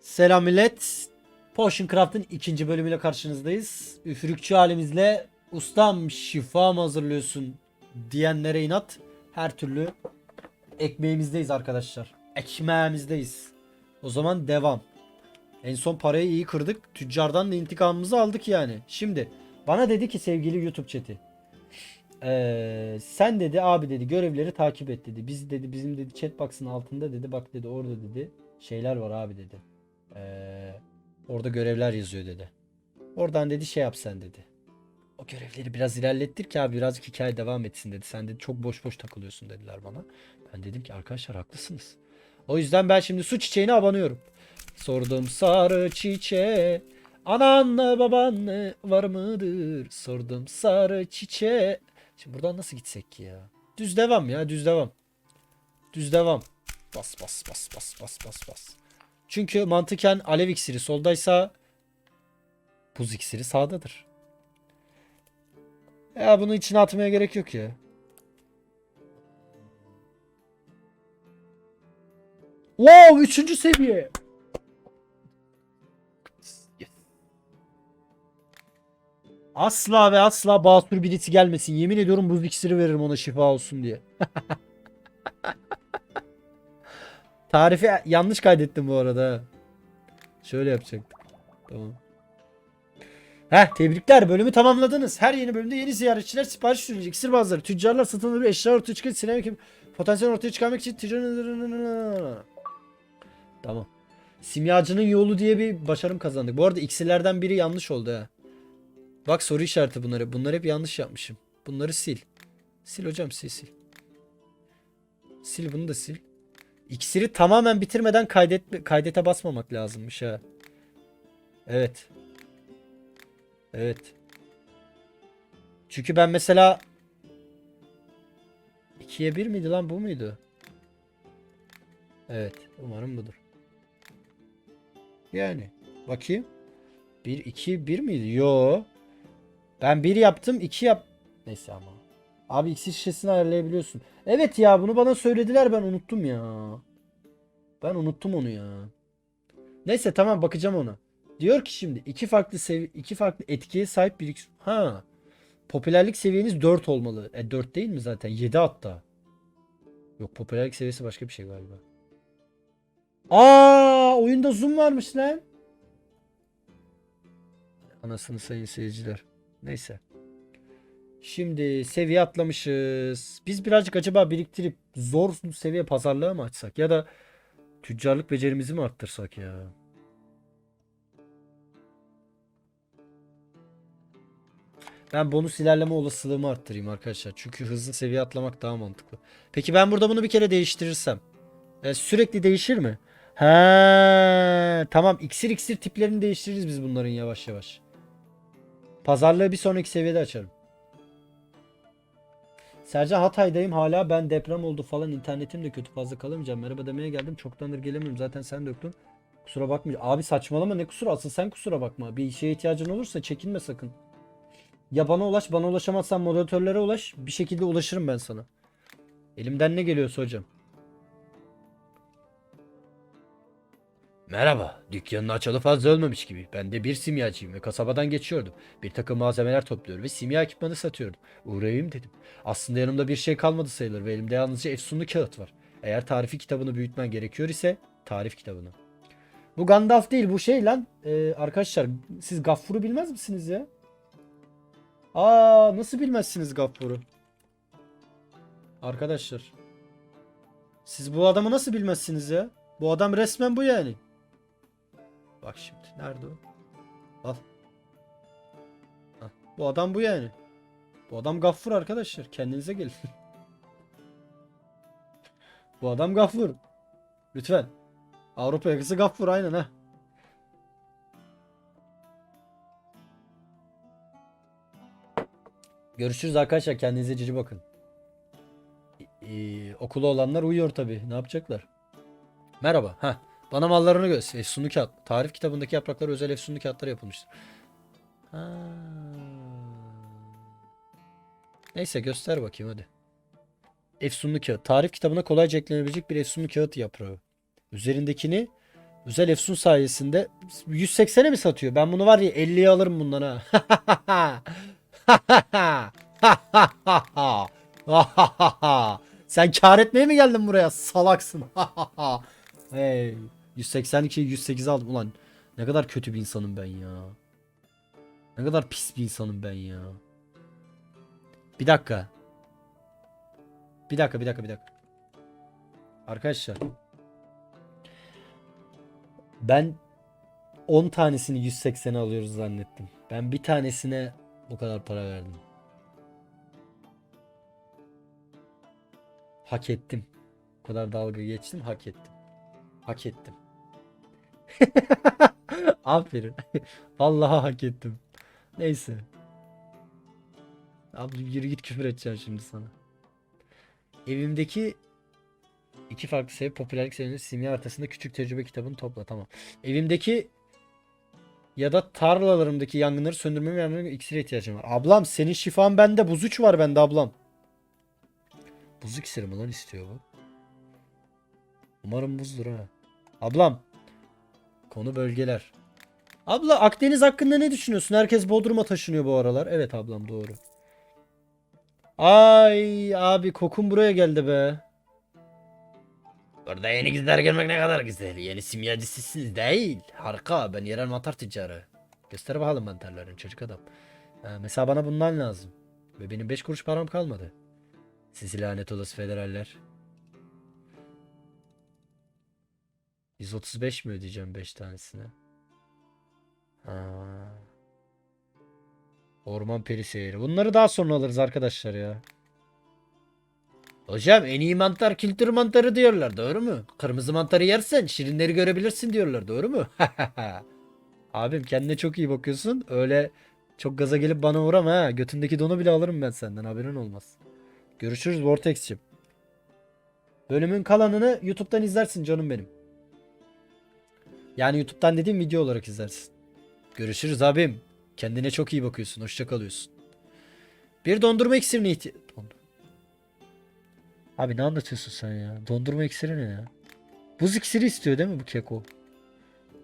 Selam millet. Potion Craft'ın ikinci bölümüyle karşınızdayız. Üfürükçü halimizle ustam şifa mı hazırlıyorsun diyenlere inat. Her türlü ekmeğimizdeyiz arkadaşlar. Ekmeğimizdeyiz. O zaman devam. En son parayı iyi kırdık. Tüccardan da intikamımızı aldık yani. Şimdi bana dedi ki sevgili YouTube chat'i. Ee, sen dedi abi dedi görevleri takip et dedi. Biz dedi bizim dedi chatbox'ın altında dedi bak dedi orada dedi şeyler var abi dedi. Ee, orada görevler yazıyor dedi. Oradan dedi şey yap sen dedi. O görevleri biraz ilerlettir ki abi birazcık hikaye devam etsin dedi. Sen dedi çok boş boş takılıyorsun dediler bana. Ben dedim ki arkadaşlar haklısınız. O yüzden ben şimdi su çiçeğine abanıyorum. Sordum sarı çiçeğe Ananla babanla var mıdır? Sordum sarı çiçeğe Şimdi buradan nasıl gitsek ki ya? Düz devam ya düz devam. Düz devam. Bas bas bas bas bas bas bas. Çünkü mantıken alev iksiri soldaysa buz iksiri sağdadır. Ya bunu içine atmaya gerek yok ya. Wow, üçüncü seviye. Asla ve asla basur birisi gelmesin. Yemin ediyorum buz iksiri veririm ona şifa olsun diye. Tarifi yanlış kaydettim bu arada. Şöyle yapacaktık. Tamam. Heh tebrikler bölümü tamamladınız. Her yeni bölümde yeni ziyaretçiler sipariş sürülecek. İksir bazıları, tüccarlar satın alır, eşyalar ortaya çıkıyor. Sinema potansiyel ortaya çıkarmak için tüccar... Tamam. Simyacının yolu diye bir başarım kazandık. Bu arada iksirlerden biri yanlış oldu ha. Bak soru işareti bunları. Bunları hep yanlış yapmışım. Bunları sil. Sil hocam sil sil. Sil bunu da sil. İksiri tamamen bitirmeden kaydet kaydete basmamak lazımmış ha. Evet. Evet. Çünkü ben mesela 2'ye 1 miydi lan bu muydu? Evet. Umarım budur. Yani. Bakayım. 1, 2, 1 miydi? Yo. Ben 1 yaptım 2 yap. Neyse ama. Abi iksir şişesini ayarlayabiliyorsun. Evet ya bunu bana söylediler ben unuttum ya. Ben unuttum onu ya. Neyse tamam bakacağım ona. Diyor ki şimdi iki farklı sevi iki farklı etkiye sahip bir. Ha. Popülerlik seviyeniz 4 olmalı. E 4 değil mi zaten? 7 hatta. Yok popülerlik seviyesi başka bir şey galiba. Aa, oyunda zoom varmış lan. Anasını sayın seyirciler. Neyse. Şimdi seviye atlamışız. Biz birazcık acaba biriktirip zor seviye pazarlığa mı açsak? Ya da tüccarlık becerimizi mi arttırsak ya? Ben bonus ilerleme olasılığımı arttırayım arkadaşlar. Çünkü hızlı seviye atlamak daha mantıklı. Peki ben burada bunu bir kere değiştirirsem. e, sürekli değişir mi? He, tamam iksir iksir tiplerini değiştiririz biz bunların yavaş yavaş. Pazarlığı bir sonraki seviyede açarım. Sercan Hatay'dayım hala ben deprem oldu falan internetim de kötü fazla kalamayacağım. Merhaba demeye geldim çoktandır gelemiyorum zaten sen döktün. Kusura bakma. Abi saçmalama ne kusura asıl sen kusura bakma. Bir şeye ihtiyacın olursa çekinme sakın. Ya bana ulaş bana ulaşamazsan moderatörlere ulaş bir şekilde ulaşırım ben sana. Elimden ne geliyorsa hocam. Merhaba, dükkanın açalı fazla olmamış gibi. Ben de bir simyacıyım ve kasabadan geçiyordum. Bir takım malzemeler topluyor ve simya ekipmanı satıyordum. Uğrayayım dedim. Aslında yanımda bir şey kalmadı sayılır ve elimde yalnızca efsunlu kağıt var. Eğer tarifi kitabını büyütmen gerekiyor ise tarif kitabını. Bu Gandalf değil bu şey lan. Ee, arkadaşlar siz Gaffur'u bilmez misiniz ya? Aa nasıl bilmezsiniz Gaffur'u? Arkadaşlar. Siz bu adamı nasıl bilmezsiniz ya? Bu adam resmen bu yani. Bak şimdi. Nerede o? Al. Hah, Bu adam bu yani. Bu adam gaffur arkadaşlar. Kendinize gelin. bu adam gaffur. Lütfen. Avrupa yakası gaffur aynen ha. Görüşürüz arkadaşlar. Kendinize cici bakın. Ee, okulu olanlar uyuyor tabi. Ne yapacaklar? Merhaba. Ha. Bana mallarını göster. Efsunlu kağıt. Tarif kitabındaki yapraklar özel efsunlu kağıtlar yapılmıştır. Ha. Neyse göster bakayım hadi. Efsunlu kağıt. Tarif kitabına kolayca eklenebilecek bir efsunlu kağıt yaprağı. Üzerindekini Özel Efsun sayesinde 180'e mi satıyor? Ben bunu var ya 50'ye alırım bundan ha. Sen kar etmeye mi geldin buraya? Salaksın. hey, 182 108 aldım ulan. Ne kadar kötü bir insanım ben ya. Ne kadar pis bir insanım ben ya. Bir dakika. Bir dakika, bir dakika, bir dakika. Arkadaşlar. Ben 10 tanesini 180'e alıyoruz zannettim. Ben bir tanesine bu kadar para verdim. Hak ettim. Bu kadar dalga geçtim, hak ettim. Hak ettim. Aferin. Vallahi hak ettim. Neyse. Abi yürü git küfür edeceğim şimdi sana. Evimdeki iki farklı sebep popülerlik seviyesi simya haritasında küçük tecrübe kitabını topla tamam. Evimdeki ya da tarlalarımdaki yangınları söndürmeme yardım iksire ihtiyacım var. Ablam senin şifan bende buz üç var bende ablam. Buz iksiri mi lan istiyor bu? Umarım buzdur ha. Ablam. Konu bölgeler. Abla Akdeniz hakkında ne düşünüyorsun? Herkes Bodrum'a taşınıyor bu aralar. Evet ablam doğru. Ay abi kokun buraya geldi be. Burada yeni gizler görmek ne kadar güzel. Yeni simyacısısınız değil. Harika. Ben yerel mantar tüccarı. Göster bakalım mantarların çocuk adam. Ha, mesela bana bundan lazım. Ve benim 5 kuruş param kalmadı. Sizi lanet olası federaller. 135 mi ödeyeceğim 5 tanesine? Ha. Orman peri seyri. Bunları daha sonra alırız arkadaşlar ya. Hocam en iyi mantar kültür mantarı diyorlar doğru mu? Kırmızı mantarı yersen şirinleri görebilirsin diyorlar doğru mu? Abim kendine çok iyi bakıyorsun. Öyle çok gaza gelip bana uğrama ha. Götündeki donu bile alırım ben senden haberin olmaz. Görüşürüz Vortex'cim. Bölümün kalanını YouTube'dan izlersin canım benim. Yani YouTube'dan dediğim video olarak izlersin. Görüşürüz abim. Kendine çok iyi bakıyorsun. Hoşça kalıyorsun. Bir dondurma iksirine ihtiyaç... Abi ne anlatıyorsun sen ya? Dondurma iksiri ne ya? Buz iksiri istiyor değil mi bu keko?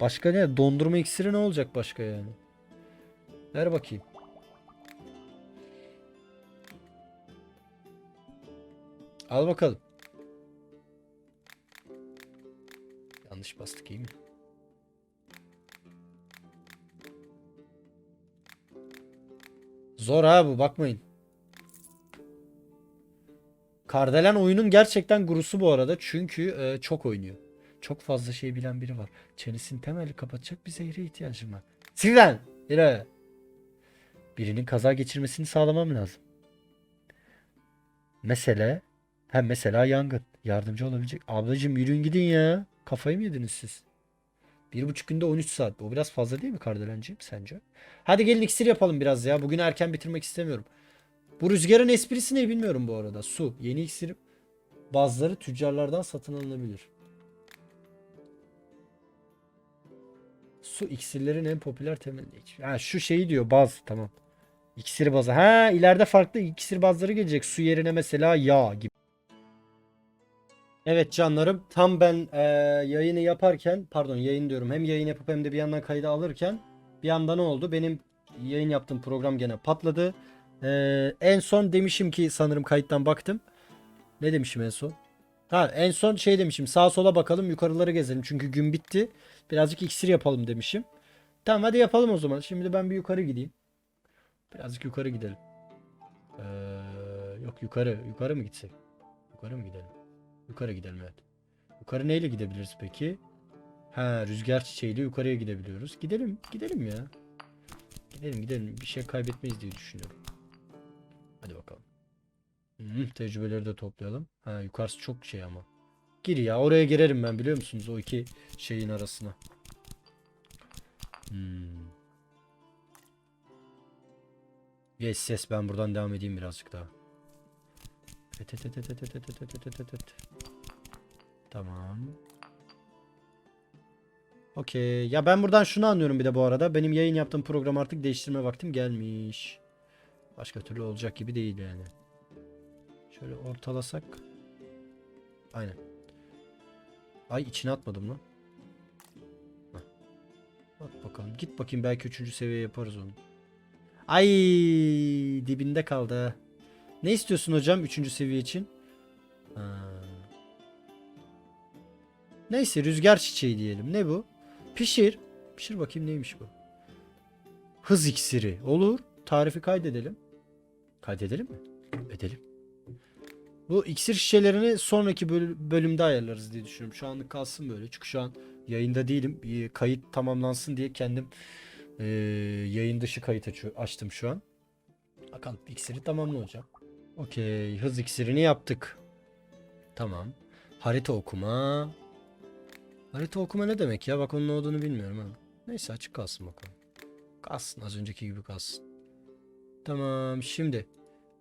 Başka ne? Dondurma iksiri ne olacak başka yani? Ver bakayım. Al bakalım. Yanlış bastık iyi mi? Zor ha bu bakmayın. Kardelen oyunun gerçekten gurusu bu arada. Çünkü e, çok oynuyor. Çok fazla şey bilen biri var. Çenesini temelli kapatacak bir zehre ihtiyacım var. Silden! Yürü. Birinin kaza geçirmesini sağlamam lazım. Mesele hem mesela yangın. Yardımcı olabilecek. Ablacım yürüyün gidin ya. Kafayı mı yediniz siz? Bir buçuk günde 13 saat. O biraz fazla değil mi Kardelenciğim sence? Hadi gelin iksir yapalım biraz ya. Bugün erken bitirmek istemiyorum. Bu rüzgarın esprisi ne bilmiyorum bu arada. Su. Yeni iksir bazıları tüccarlardan satın alınabilir. Su iksirlerin en popüler temeli. Ha şu şeyi diyor baz tamam. İksir bazı. Ha ileride farklı iksir bazları gelecek. Su yerine mesela yağ gibi. Evet canlarım tam ben eee, yayını yaparken pardon yayın diyorum hem yayın yapıp hem de bir yandan kaydı alırken bir anda ne oldu? Benim yayın yaptığım program gene patladı. Eee, en son demişim ki sanırım kayıttan baktım. Ne demişim en son? Ha en son şey demişim sağa sola bakalım yukarıları gezelim çünkü gün bitti. Birazcık iksir yapalım demişim. Tamam hadi yapalım o zaman. Şimdi ben bir yukarı gideyim. Birazcık yukarı gidelim. Eee, yok yukarı yukarı mı gitsek? Yukarı mı gidelim? Yukarı gidelim evet. Yukarı neyle gidebiliriz peki? Ha rüzgar çiçeğiyle yukarıya gidebiliyoruz. Gidelim gidelim ya. Gidelim gidelim bir şey kaybetmeyiz diye düşünüyorum. Hadi bakalım. Hı, tecrübeleri de toplayalım. Ha yukarısı çok şey ama. Gir ya oraya girerim ben biliyor musunuz o iki şeyin arasına. Hmm. Yes ses ben buradan devam edeyim birazcık daha. Et. Tamam. Okey. Ya ben buradan şunu anlıyorum bir de bu arada. Benim yayın yaptığım program artık değiştirme vaktim gelmiş. Başka türlü olacak gibi değil yani. Şöyle ortalasak. Aynen. Ay içine atmadım lan. bakalım. Git bakayım belki üçüncü seviye yaparız onu. Ay dibinde kaldı. Ne istiyorsun hocam üçüncü seviye için? Ha. Neyse rüzgar çiçeği diyelim. Ne bu? Pişir. Pişir bakayım neymiş bu? Hız iksiri. Olur. Tarifi kaydedelim. Kaydedelim mi? Edelim. Bu iksir şişelerini sonraki böl- bölümde ayarlarız diye düşünüyorum. Şu anlık kalsın böyle. Çünkü şu an yayında değilim. Kayıt tamamlansın diye kendim eee, yayın dışı kayıt açtım şu an. Bakalım iksiri tamamla hocam. Okey. Hız iksirini yaptık. Tamam. Harita okuma. Harita okuma ne demek ya? Bak onun ne olduğunu bilmiyorum ha. Neyse açık kalsın bakalım. Kalsın az önceki gibi kalsın. Tamam şimdi.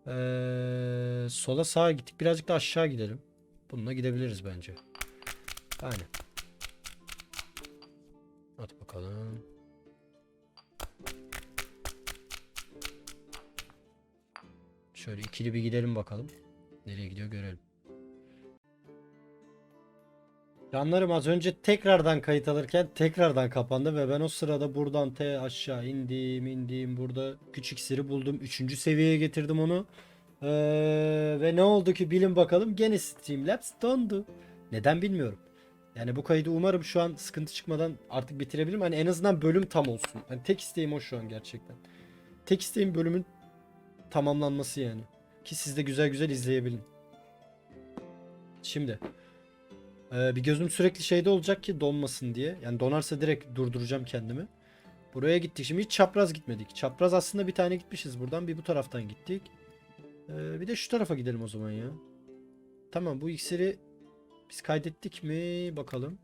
Eee, sola sağa gittik. Birazcık da aşağı gidelim. Bununla gidebiliriz bence. Aynen. Hadi bakalım. Şöyle ikili bir gidelim bakalım. Nereye gidiyor görelim. Canlarım az önce tekrardan kayıt alırken tekrardan kapandı ve ben o sırada buradan te aşağı indim indim burada küçük siri buldum. Üçüncü seviyeye getirdim onu. Ee, ve ne oldu ki bilin bakalım gene Streamlabs dondu. Neden bilmiyorum. Yani bu kaydı umarım şu an sıkıntı çıkmadan artık bitirebilirim. Hani en azından bölüm tam olsun. Hani tek isteğim o şu an gerçekten. Tek isteğim bölümün tamamlanması yani. Ki siz de güzel güzel izleyebilin. Şimdi. Ee, bir gözüm sürekli şeyde olacak ki donmasın diye. Yani donarsa direkt durduracağım kendimi. Buraya gittik. Şimdi hiç çapraz gitmedik. Çapraz aslında bir tane gitmişiz buradan. Bir bu taraftan gittik. Ee, bir de şu tarafa gidelim o zaman ya. Tamam bu iksiri biz kaydettik mi? Bakalım.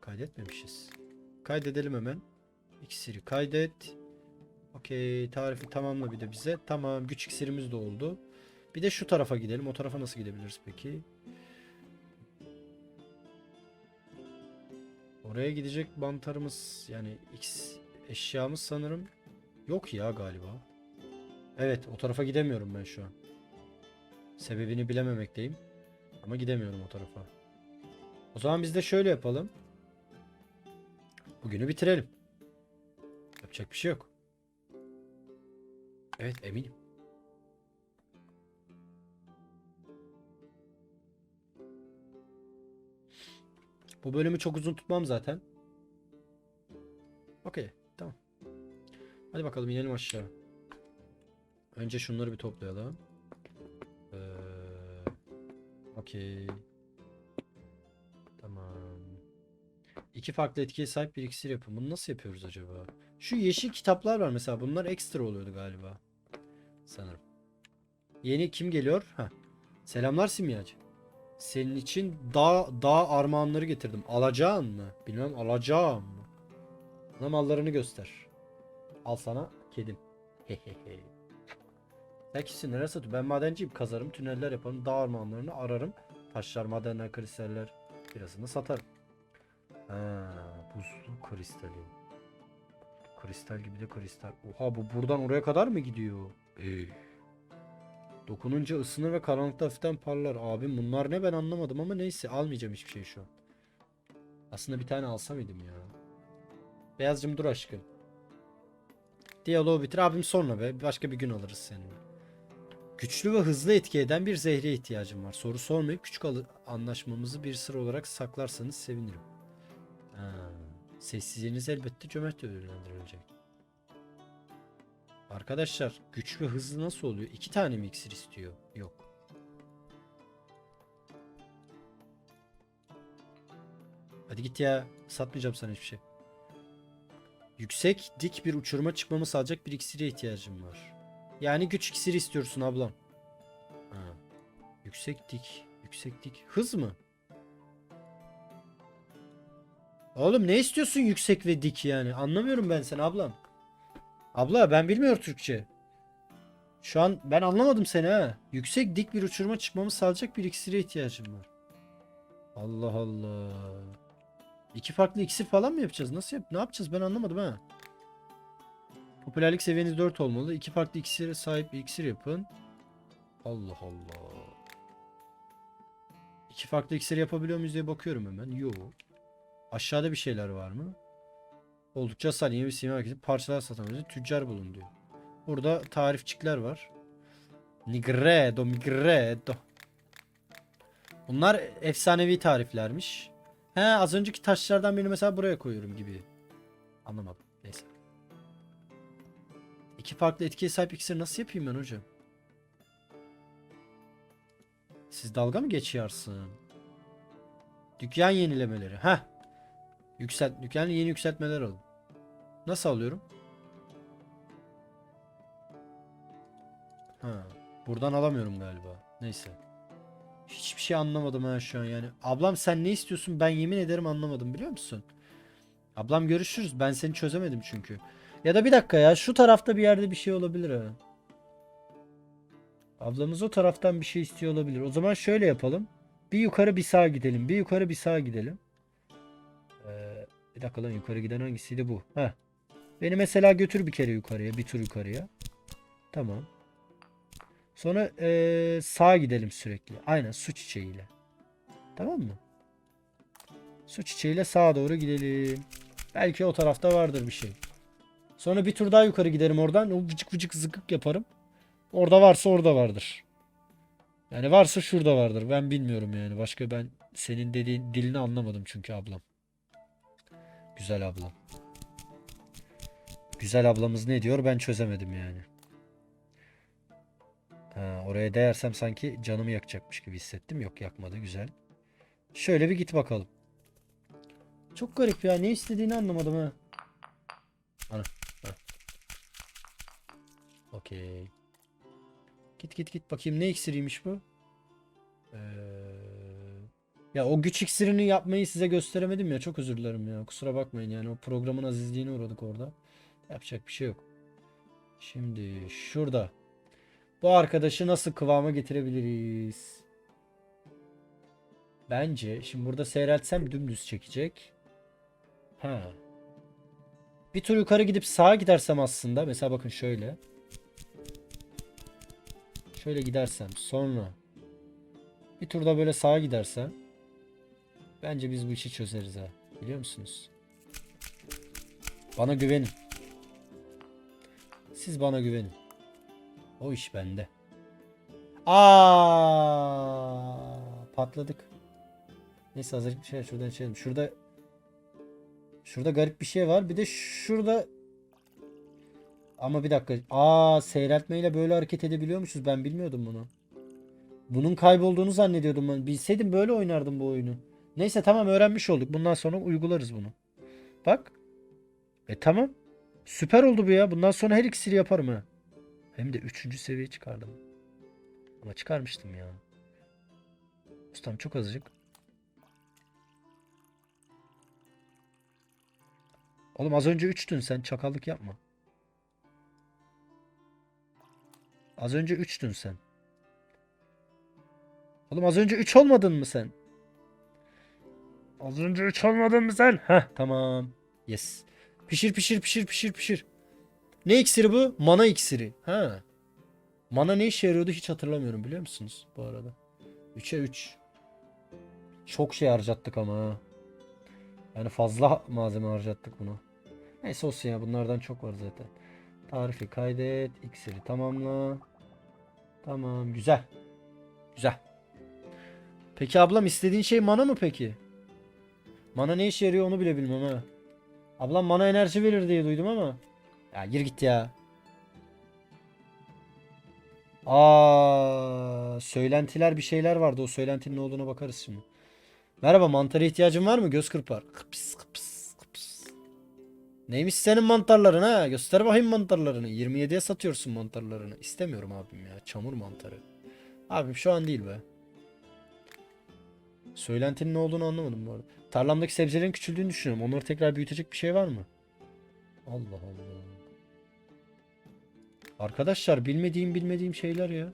Kaydetmemişiz. Kaydedelim hemen. İksiri kaydet. Okey. Tarifi tamamla bir de bize. Tamam. Güç iksirimiz de oldu. Bir de şu tarafa gidelim. O tarafa nasıl gidebiliriz peki? Oraya gidecek mantarımız yani X eşyamız sanırım yok ya galiba. Evet o tarafa gidemiyorum ben şu an. Sebebini bilememekteyim. Ama gidemiyorum o tarafa. O zaman biz de şöyle yapalım. Bugünü bitirelim. Yapacak bir şey yok. Evet eminim. Bu bölümü çok uzun tutmam zaten. Okey tamam. Hadi bakalım inelim aşağı. Önce şunları bir toplayalım. Ee, Okey. Tamam. İki farklı etkiye sahip bir iksir yapın. Bunu nasıl yapıyoruz acaba? Şu yeşil kitaplar var mesela. Bunlar ekstra oluyordu galiba. Sanırım. Yeni kim geliyor? Ha. Selamlar Simyacı. Senin için dağ, dağ armağanları getirdim. Alacağın mı? Bilmem alacağım mı? Bana mallarını göster. Al sana kedim. Sen kimsin? Nereye satıyor? Ben madenciyim. Kazarım, tüneller yaparım. Dağ armağanlarını ararım. Taşlar, madenler, kristaller. Birazını satarım. Ha, buzlu kristali. Kristal gibi de kristal. Oha bu buradan oraya kadar mı gidiyor? Ey. Dokununca ısınır ve karanlıkta hafiften parlar. Abim bunlar ne ben anlamadım ama neyse almayacağım hiçbir şey şu an. Aslında bir tane alsam mıydım ya? Beyazcım dur aşkım. Diyaloğu bitir. Abim sonra be. Başka bir gün alırız seninle. Güçlü ve hızlı etki eden bir zehre ihtiyacım var. Soru sormayıp küçük anlaşmamızı bir sır olarak saklarsanız sevinirim. Ha, sessizliğiniz elbette cömert ödüllendirilecek. Arkadaşlar güç ve hızlı nasıl oluyor? İki tane mi istiyor? Yok. Hadi git ya. Satmayacağım sana hiçbir şey. Yüksek dik bir uçuruma çıkmamı sağlayacak bir iksire ihtiyacım var. Yani güç iksiri istiyorsun ablam. Ha. Yüksek dik. Yüksek dik. Hız mı? Oğlum ne istiyorsun yüksek ve dik yani? Anlamıyorum ben seni ablam. Abla ben bilmiyorum Türkçe. Şu an ben anlamadım seni ha. Yüksek dik bir uçuruma çıkmamı sağlayacak bir iksire ihtiyacım var. Allah Allah. İki farklı iksir falan mı yapacağız? Nasıl yap? Ne yapacağız? Ben anlamadım ha. Popülerlik seviyeniz 4 olmalı. İki farklı iksire sahip bir iksir yapın. Allah Allah. İki farklı iksir yapabiliyor muyuz diye bakıyorum hemen. Yok. Aşağıda bir şeyler var mı? Oldukça saniye bir sima marketi parçalar satan tüccar bulun diyor. Burada tarifçikler var. Nigredo, migredo. Bunlar efsanevi tariflermiş. He az önceki taşlardan birini mesela buraya koyuyorum gibi. Anlamadım. Neyse. İki farklı etkiye sahip iksir nasıl yapayım ben hocam? Siz dalga mı geçiyorsun? Dükkan yenilemeleri. Ha. Yükselt dükkan yeni yükseltmeler alın. Nasıl alıyorum? Ha. Buradan alamıyorum galiba. Neyse. Hiçbir şey anlamadım ha şu an yani. Ablam sen ne istiyorsun? Ben yemin ederim anlamadım biliyor musun? Ablam görüşürüz. Ben seni çözemedim çünkü. Ya da bir dakika ya. Şu tarafta bir yerde bir şey olabilir ha. Ablamız o taraftan bir şey istiyor olabilir. O zaman şöyle yapalım. Bir yukarı bir sağa gidelim. Bir yukarı bir sağa gidelim. Bir dakika lan yukarı giden hangisiydi bu? Heh. Beni mesela götür bir kere yukarıya. Bir tur yukarıya. Tamam. Sonra ee, sağa gidelim sürekli. Aynen su çiçeğiyle. Tamam mı? Su çiçeğiyle sağa doğru gidelim. Belki o tarafta vardır bir şey. Sonra bir tur daha yukarı giderim oradan. O vıcık vıcık zıkık yaparım. Orada varsa orada vardır. Yani varsa şurada vardır. Ben bilmiyorum yani. Başka ben senin dediğin dilini anlamadım çünkü ablam. Güzel ablam. Güzel ablamız ne diyor ben çözemedim yani. Ha, oraya değersem sanki canımı yakacakmış gibi hissettim. Yok yakmadı güzel. Şöyle bir git bakalım. Çok garip ya. Ne istediğini anlamadım ha. Ana. Okey. Git git git bakayım ne iksiriymiş bu? Ee, ya o güç iksirini yapmayı size gösteremedim ya. Çok özür dilerim ya. Kusura bakmayın yani o programın azizliğine uğradık orada. Yapacak bir şey yok. Şimdi şurada. Bu arkadaşı nasıl kıvama getirebiliriz? Bence şimdi burada seyreltsem dümdüz çekecek. Ha. Bir tur yukarı gidip sağa gidersem aslında mesela bakın şöyle. Şöyle gidersem sonra bir turda böyle sağa gidersem bence biz bu işi çözeriz ha. Biliyor musunuz? Bana güvenin. Siz bana güvenin. O iş bende. Aa, patladık. Neyse hazır bir şey şuradan içelim. Şurada Şurada garip bir şey var. Bir de şurada ama bir dakika. Aa seyreltmeyle böyle hareket edebiliyormuşuz. Ben bilmiyordum bunu. Bunun kaybolduğunu zannediyordum ben. Bilseydim böyle oynardım bu oyunu. Neyse tamam öğrenmiş olduk. Bundan sonra uygularız bunu. Bak. E tamam. Süper oldu bu ya. Bundan sonra her ikisini yaparım ha. Hem de üçüncü seviye çıkardım. Ama çıkarmıştım ya. Ustam çok azıcık. Oğlum az önce 3'tün sen çakallık yapma. Az önce 3'tün sen. Oğlum az önce 3 olmadın mı sen? Az önce 3 olmadın mı sen? Heh tamam. Yes. Pişir pişir pişir pişir pişir. Ne iksiri bu? Mana iksiri. Ha. Mana ne işe yarıyordu hiç hatırlamıyorum biliyor musunuz bu arada? 3'e 3. Çok şey harcattık ama. Yani fazla malzeme harcattık bunu. Neyse olsun ya bunlardan çok var zaten. Tarifi kaydet. iksiri tamamla. Tamam güzel. Güzel. Peki ablam istediğin şey mana mı peki? Mana ne işe yarıyor onu bile bilmem ha. Ablam mana enerji verir diye duydum ama. Ya gir git ya. Aa, söylentiler bir şeyler vardı. O söylentinin ne olduğuna bakarız şimdi. Merhaba mantara ihtiyacın var mı? Göz kırpar. Kıps kıps kıps. Neymiş senin mantarların ha? Göster bakayım mantarlarını. 27'ye satıyorsun mantarlarını. İstemiyorum abim ya. Çamur mantarı. Abim şu an değil be. Söylentinin ne olduğunu anlamadım bu arada. Tarlamdaki sebzelerin küçüldüğünü düşünüyorum. Onları tekrar büyütecek bir şey var mı? Allah Allah. Arkadaşlar bilmediğim bilmediğim şeyler ya.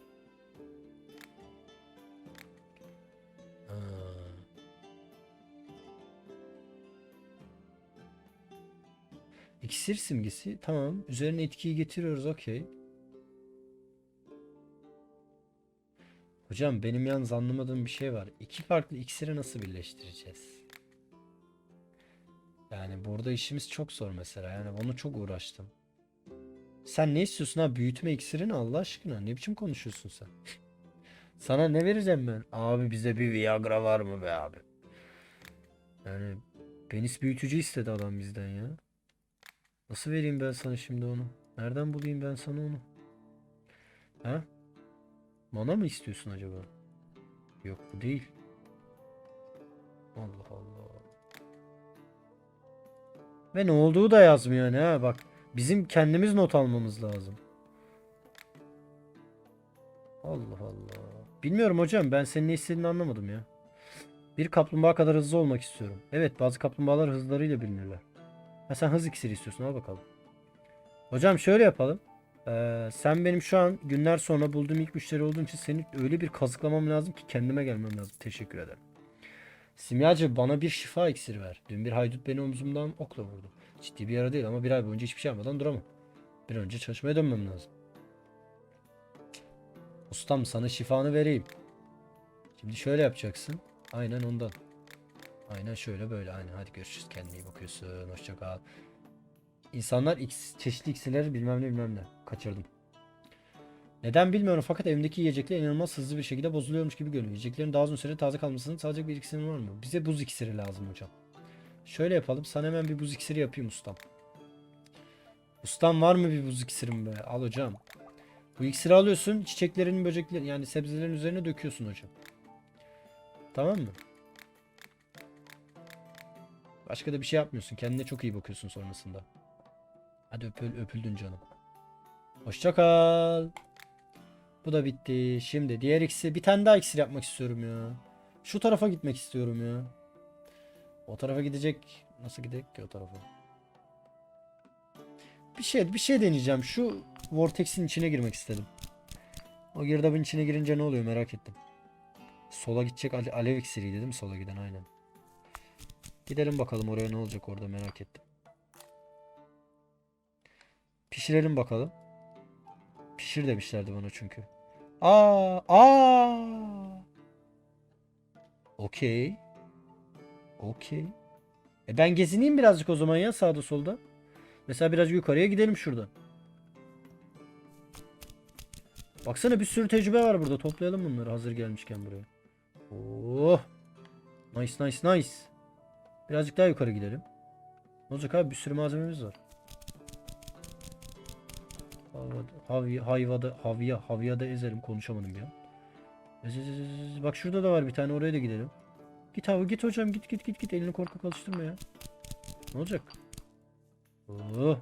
İksir simgesi. Tamam. Üzerine etkiyi getiriyoruz. Okey. Hocam benim yalnız anlamadığım bir şey var. İki farklı iksiri nasıl birleştireceğiz? Yani burada işimiz çok zor mesela. Yani onu çok uğraştım. Sen ne istiyorsun ha? Büyütme iksirini Allah aşkına. Ne biçim konuşuyorsun sen? Sana ne vereceğim ben? Abi bize bir Viagra var mı be abi? Yani penis büyütücü istedi adam bizden ya. Nasıl vereyim ben sana şimdi onu? Nereden bulayım ben sana onu? Ha? Mana mı istiyorsun acaba? Yok bu değil. Allah Allah. Ve ne olduğu da yazmıyor yani ha bak. Bizim kendimiz not almamız lazım. Allah Allah. Bilmiyorum hocam ben senin ne istediğini anlamadım ya. Bir kaplumbağa kadar hızlı olmak istiyorum. Evet bazı kaplumbağalar hızlarıyla bilinirler. Ha sen hız iksiri istiyorsun al bakalım. Hocam şöyle yapalım. Ee, sen benim şu an günler sonra bulduğum ilk müşteri olduğun için seni öyle bir kazıklamam lazım ki kendime gelmem lazım. Teşekkür ederim. Simyacı bana bir şifa iksiri ver. Dün bir haydut beni omzumdan okla vurdu. Ciddi bir yara değil ama bir ay boyunca hiçbir şey yapmadan duramam. Bir önce çalışmaya dönmem lazım. Ustam sana şifanı vereyim. Şimdi şöyle yapacaksın. Aynen ondan. Aynen şöyle böyle. Aynen hadi görüşürüz. Kendine iyi bakıyorsun. Hoşça kal. İnsanlar X, çeşitli iksirleri bilmem ne bilmem ne. Kaçırdım. Neden bilmiyorum fakat evimdeki yiyecekler inanılmaz hızlı bir şekilde bozuluyormuş gibi görünüyor. Yiyeceklerin daha uzun süre taze kalmasını sağlayacak bir iksirin var mı? Bize buz iksiri lazım hocam. Şöyle yapalım. Sana hemen bir buz iksiri yapayım ustam. Ustam var mı bir buz iksirim be? Al hocam. Bu iksiri alıyorsun. Çiçeklerin, böceklerin yani sebzelerin üzerine döküyorsun hocam. Tamam mı? Başka da bir şey yapmıyorsun. Kendine çok iyi bakıyorsun sonrasında. Hadi öpül, öpüldün canım. Hoşça kal. Bu da bitti. Şimdi diğer iksir. Bir tane daha iksir yapmak istiyorum ya. Şu tarafa gitmek istiyorum ya. O tarafa gidecek. Nasıl gidecek ki o tarafa? Bir şey bir şey deneyeceğim. Şu vortex'in içine girmek istedim. O girdabın içine girince ne oluyor merak ettim. Sola gidecek ale- alev iksiriydi değil mi? Sola giden aynen. Gidelim bakalım oraya ne olacak orada merak ettim. Pişirelim bakalım. Pişir demişlerdi bana çünkü. Aa, aa. Okey. Okey. E ben gezineyim birazcık o zaman ya sağda solda. Mesela biraz yukarıya gidelim şuradan. Baksana bir sürü tecrübe var burada. Toplayalım bunları hazır gelmişken buraya. Oh. Nice nice nice. Birazcık daha yukarı gidelim. Ne olacak abi bir sürü malzememiz var. Havada, hayvada, havya, havyada ezerim konuşamadım ya. Bak şurada da var bir tane oraya da gidelim. Git abi git hocam git git git git elini korkak alıştırma ya. Ne olacak? Oh.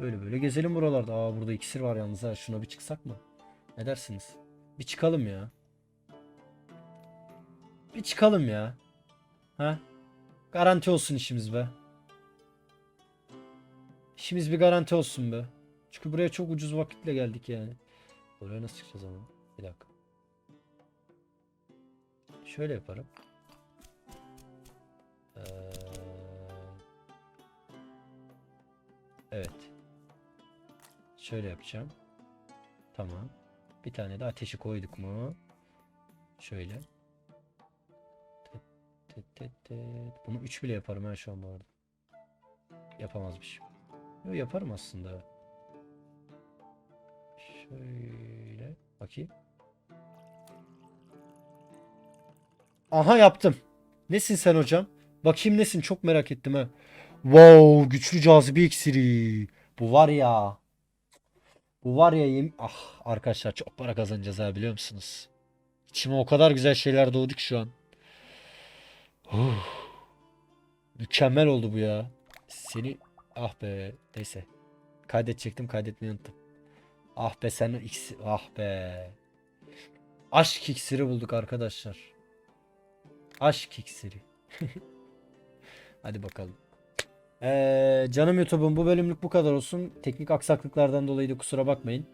Böyle böyle gezelim buralarda. Aa burada iksir var yalnız ha. Şuna bir çıksak mı? Ne dersiniz? Bir çıkalım ya. Bir çıkalım ya. Ha? Garanti olsun işimiz be. İşimiz bir garanti olsun be. Çünkü buraya çok ucuz vakitle geldik yani. Oraya nasıl çıkacağız ama? Bir dakika. Şöyle yaparım. Ee, evet. Şöyle yapacağım. Tamam. Bir tane de ateşi koyduk mu? Şöyle. Bunu 3 bile yaparım ben şu an bu arada. Yapamazmışım. Yo yaparım aslında. Şöyle bakayım. Aha yaptım. Nesin sen hocam? Bakayım nesin çok merak ettim ha. Wow güçlü cazibe iksiri. Bu var ya. Bu var ya yem ah arkadaşlar çok para kazanacağız ha biliyor musunuz? İçime o kadar güzel şeyler doğdu ki şu an. Huh. Mükemmel oldu bu ya. Seni ah be neyse. Kaydedecektim kaydetmeyi unuttum. Ah be sen iksir ah be. Aşk iksiri bulduk arkadaşlar. Aşk iksiri. Hadi bakalım. Ee, canım YouTube'um bu bölümlük bu kadar olsun. Teknik aksaklıklardan dolayı da kusura bakmayın.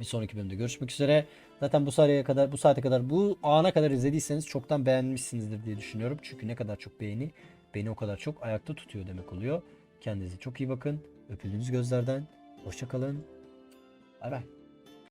Bir sonraki bölümde görüşmek üzere. Zaten bu saate kadar bu saate kadar bu ana kadar izlediyseniz çoktan beğenmişsinizdir diye düşünüyorum. Çünkü ne kadar çok beğeni beni o kadar çok ayakta tutuyor demek oluyor. Kendinize çok iyi bakın. Öpüldüğünüz gözlerden. Hoşça 拜拜。